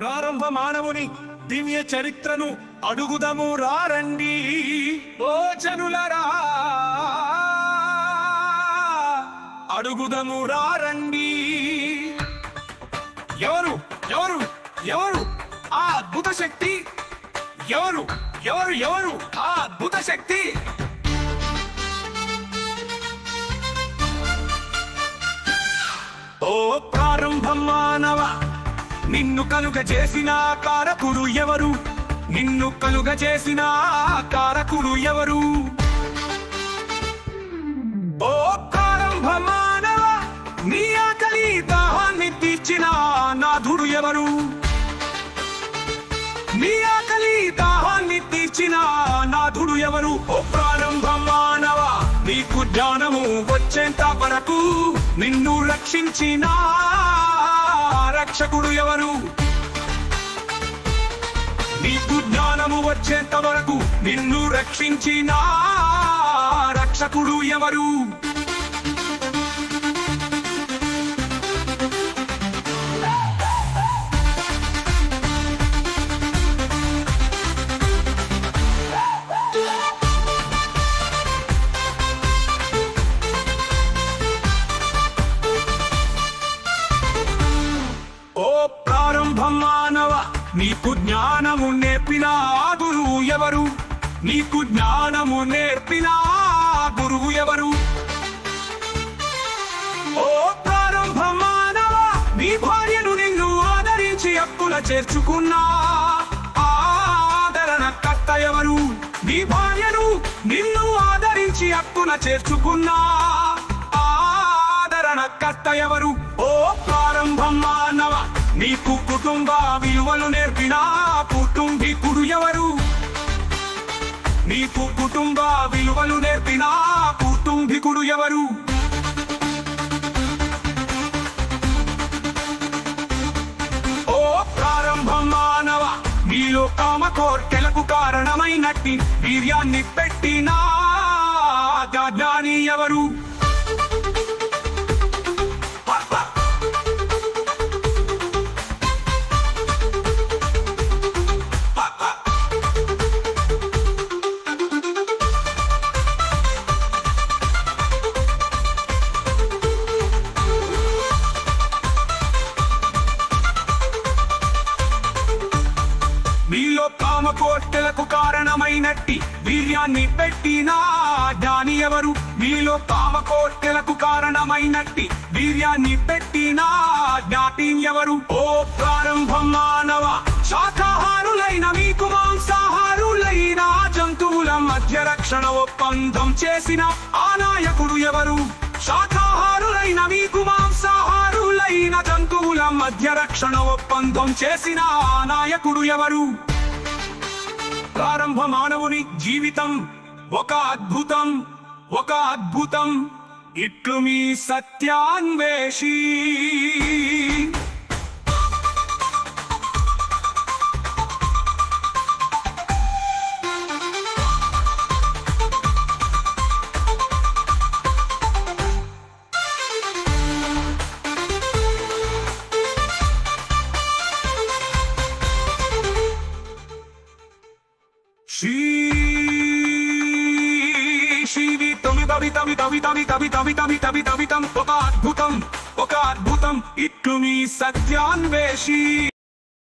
ప్రారంభ మానవుని దివ్య చరిత్రను అడుగుదము రారండి. ఓ జనులరా అడుగుదము రారండి. ఎవరు ఎవరు ఎవరు? ఆ అద్భుత శక్తి ఎవరు ఎవరు ఎవరు? ఆ అద్భుత శక్తి ఓ ప్రారంభ మానవ నిన్ను కలుగ చేసిన కారకుడు ఎవరు? నిన్ను కలుగ చేసిన కారకుడు ఎవరు? ఓ కారంభ మానవ నీ ఆకలి దాహాన్ని తీర్చిన నాథుడు ఎవరు? నీ ఆకలి దాహాన్ని తీర్చిన నాథుడు ఎవరు? ఓ ప్రారంభ మానవ నీకు జ్ఞానము వచ్చేంత వరకు నిన్ను రక్షించిన రక్షకుడు ఎవరు? నీకు జ్ఞానము వచ్చేంత వరకు నిన్ను రక్షించిన రక్షకుడు ఎవరు? నీకు జ్ఞానము నేర్పిన గురువు ఎవరు? నీకు జ్ఞానము నేర్పిన గురువు ఎవరు? ఓ ప్రారంభ మానవ నీ భార్యను నిన్ను ఆదరించి అప్పుల చేర్చుకున్నా. ఆదరణ కర్త ఎవరు? నీ భార్యను నిన్ను ఆదరించి అప్పుల చేర్చుకున్నా. ఆదరణ కర్త ఎవరు? ఓ ప్రారంభం మానవ నీకు కుటుంబ విలువలు నేర్పిన కుటుంబీకుడు ఎవరు? నీకు కుటుంబ విలువలు నేర్పిన కుటుంబీకుడు ఎవరు? ఓ ప్రారంభం మానవ నీలో కామ కోర్కెలకు కారణమైనట్టి వీర్యాన్ని పెట్టినా జ్ఞాని ఎవరు? మీలో కామ కోర్కెలకు కారణమైనట్టి వీర్యాన్ని పెట్టిన జ్ఞాని ఎవరు? మీలో కామ కోర్కెలకు కారణమైనట్టి వీర్యాన్ని పెట్టిన జ్ఞాతి ఎవరు? ఓ ప్రారంభం మానవ శాకాహారులైన మీకు మాంసాహారులైన జంతువుల మధ్య రక్షణ ఒప్పందం చేసిన ఆ నాయకుడు ఎవరు? శాఖ రక్షణ ఒప్పందం చేసిన ఆ నాయకుడు ఎవరు? ప్రారంభ మానవుని జీవితం ఒక అద్భుతం ఒక అద్భుతం. ఇట్లు మీ సత్యాన్వేషీ. శ్రీ శివి తమి తవి తవి తవి తవి తవి తవి తవి తవి తవితం ఒక అద్భుతం ఒక అద్భుతం ఇట్లు మీ సత్యాన్వేషి